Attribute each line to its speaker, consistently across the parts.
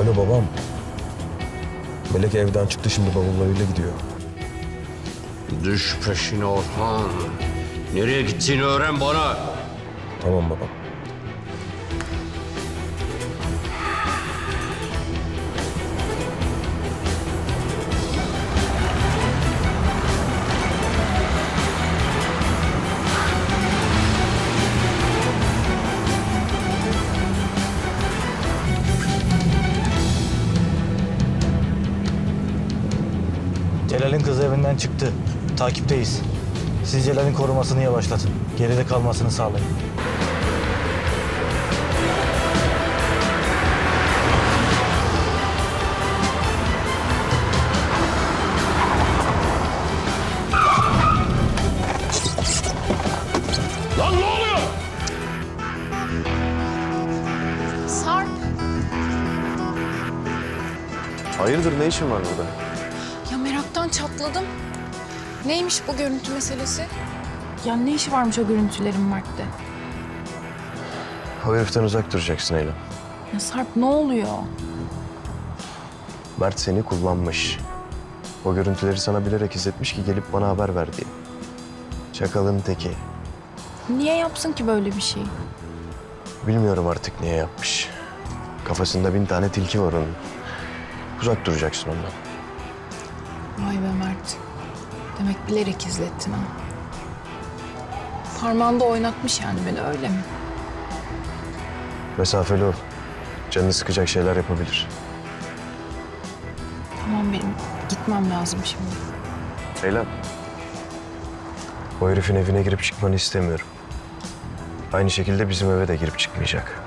Speaker 1: Alo babam. Melek evden çıktı şimdi bavullarıyla gidiyor.
Speaker 2: Düş peşine Orhan. Nereye gittiğini öğren bana.
Speaker 1: Tamam babam.
Speaker 3: Çıktı. Takipteyiz. Siz Celal'in korumasını yavaşlatın. Geride kalmasını sağlayın.
Speaker 2: Lan ne oluyor?
Speaker 4: Sarp,
Speaker 1: Hayırdır ne işin var burada?
Speaker 4: ya meraktan çatladım. Neymiş bu görüntü meselesi?
Speaker 5: Ya ne işi varmış o görüntülerin Mert'te?
Speaker 1: O heriften uzak duracaksın Eylem.
Speaker 5: Ya Sarp ne oluyor?
Speaker 1: Mert seni kullanmış. O görüntüleri sana bilerek izletmiş ki gelip bana haber ver diye. Çakalın teki.
Speaker 5: Niye yapsın ki böyle bir şey?
Speaker 1: Bilmiyorum artık niye yapmış. Kafasında bin tane tilki var onun. Uzak duracaksın ondan.
Speaker 4: Vay be Mert. Demek bilerek izlettin ha. Parmağında oynatmış yani beni öyle mi?
Speaker 1: Mesafeli ol. Canını sıkacak şeyler yapabilir.
Speaker 4: Tamam benim gitmem lazım şimdi.
Speaker 1: Eylem. O herifin evine girip çıkmanı istemiyorum. Aynı şekilde bizim eve de girip çıkmayacak.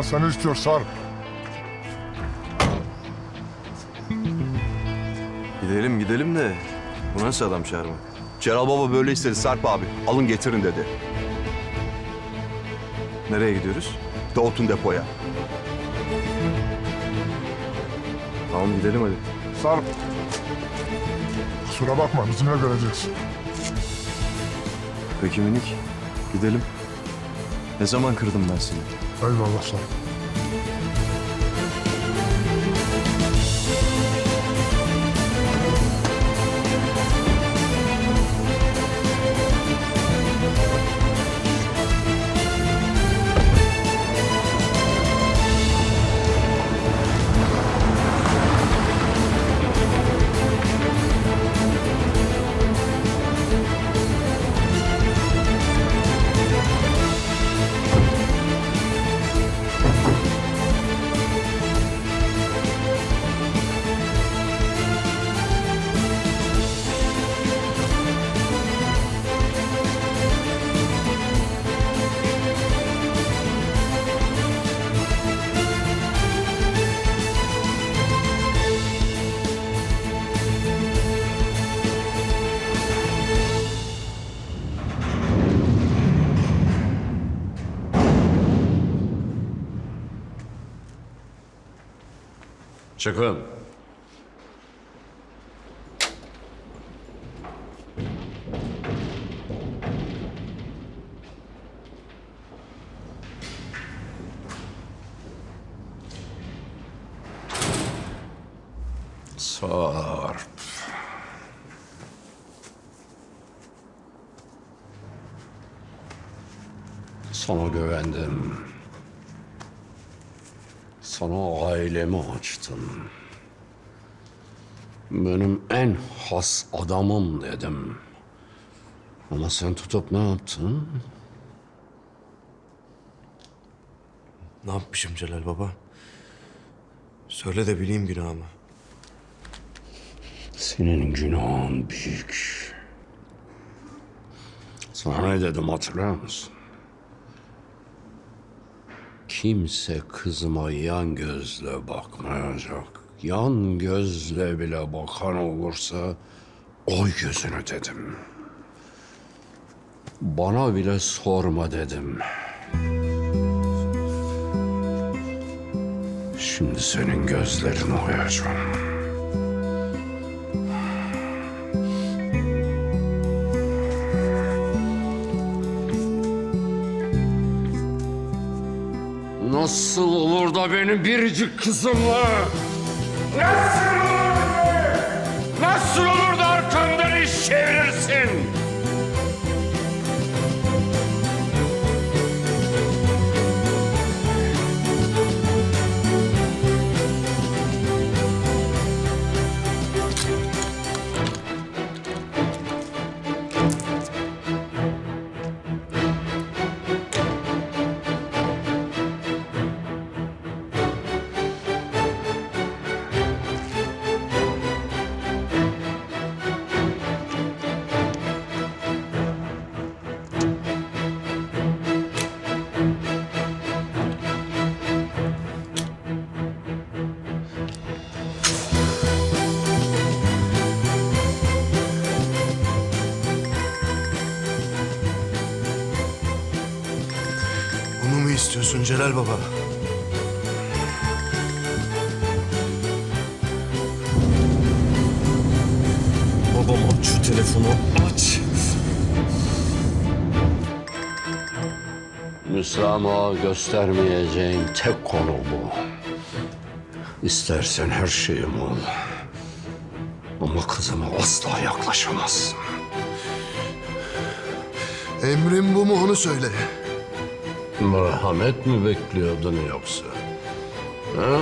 Speaker 6: Baba seni istiyor Sarp.
Speaker 1: Gidelim gidelim de bu nasıl adam çağırma?
Speaker 7: Celal Baba böyle istedi Sarp abi. Alın getirin dedi.
Speaker 1: Nereye gidiyoruz?
Speaker 7: Davut'un depoya.
Speaker 1: Tamam gidelim hadi.
Speaker 6: Sarp. Kusura bakma bizimle geleceksin.
Speaker 1: Peki minik gidelim. Ne zaman kırdım ben seni?
Speaker 6: Eyvallah Sarp.
Speaker 2: Çıkın. Sarp. Sana güvendim. Sana ailemi açtım. Benim en has adamım dedim. Ama sen tutup ne yaptın?
Speaker 1: Ne yapmışım Celal Baba? Söyle de bileyim günahımı.
Speaker 2: Senin günahın büyük. Sana ne dedim hatırlar mısın? Kimse kızıma yan gözle bakmayacak. Yan gözle bile bakan olursa oy gözünü dedim. Bana bile sorma dedim. Şimdi senin gözlerini oyacağım. Nasıl olur da benim biricik kızımla? Nasıl olur? Nasıl olur
Speaker 1: Bunu mu istiyorsun Celal Baba?
Speaker 3: Babam aç şu telefonu aç.
Speaker 2: Müsamaha göstermeyeceğin tek konu bu. İstersen her şeyim ol. Ama kızıma asla yaklaşamazsın.
Speaker 1: Emrin bu mu onu söyle.
Speaker 2: Merhamet mi bekliyordun yoksa? Ha?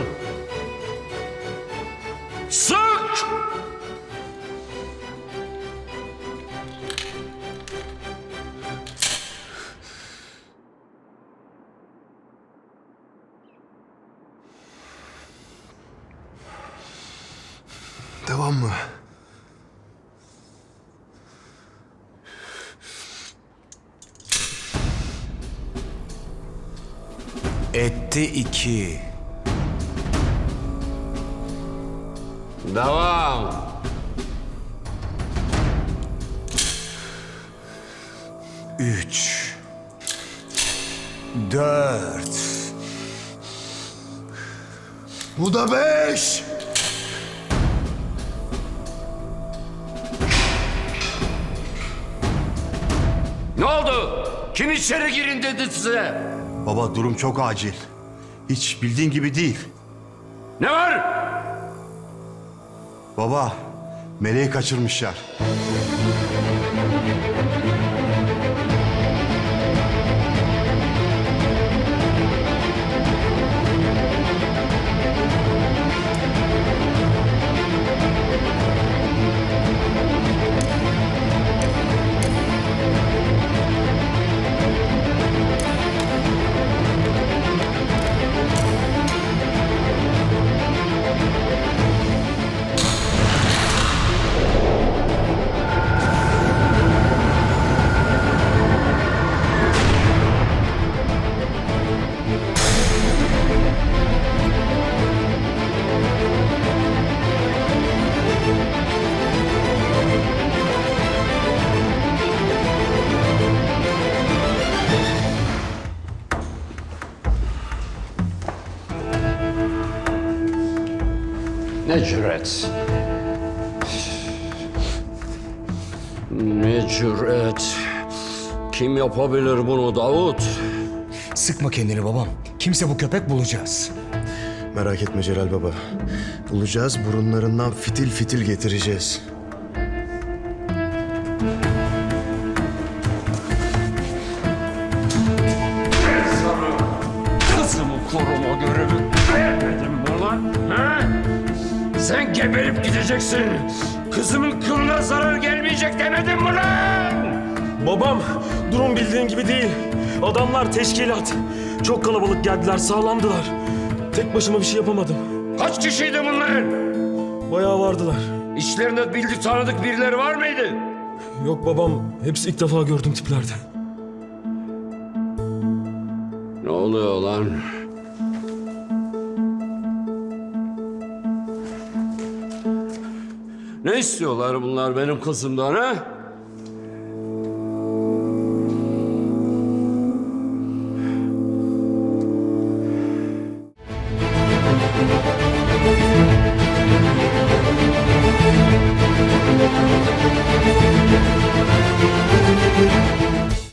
Speaker 2: Sık!
Speaker 8: Etti iki.
Speaker 2: Devam.
Speaker 8: Üç. Dört.
Speaker 1: Bu da beş.
Speaker 2: Ne oldu? Kim içeri girin dedi size?
Speaker 7: Baba durum çok acil. Hiç bildiğin gibi değil.
Speaker 2: Ne var?
Speaker 7: Baba, meleği kaçırmışlar.
Speaker 2: Cüret? Ne cüret? Kim yapabilir bunu Davut?
Speaker 8: Sıkma kendini babam. Kimse bu köpek bulacağız.
Speaker 1: Merak etme Celal Baba. Bulacağız, burunlarından fitil fitil getireceğiz.
Speaker 2: Sen geberip gideceksin. Kızımın kılına zarar gelmeyecek demedim mi lan?
Speaker 9: Babam, durum bildiğin gibi değil. Adamlar teşkilat. Çok kalabalık geldiler, sağlamdılar. Tek başıma bir şey yapamadım.
Speaker 2: Kaç kişiydi bunlar?
Speaker 9: Bayağı vardılar.
Speaker 2: İçlerinde bildik tanıdık birileri var mıydı?
Speaker 9: Yok babam. Hepsi ilk defa gördüm tiplerde.
Speaker 2: Ne oluyor lan? Ne istiyorlar bunlar benim kızımdan ha?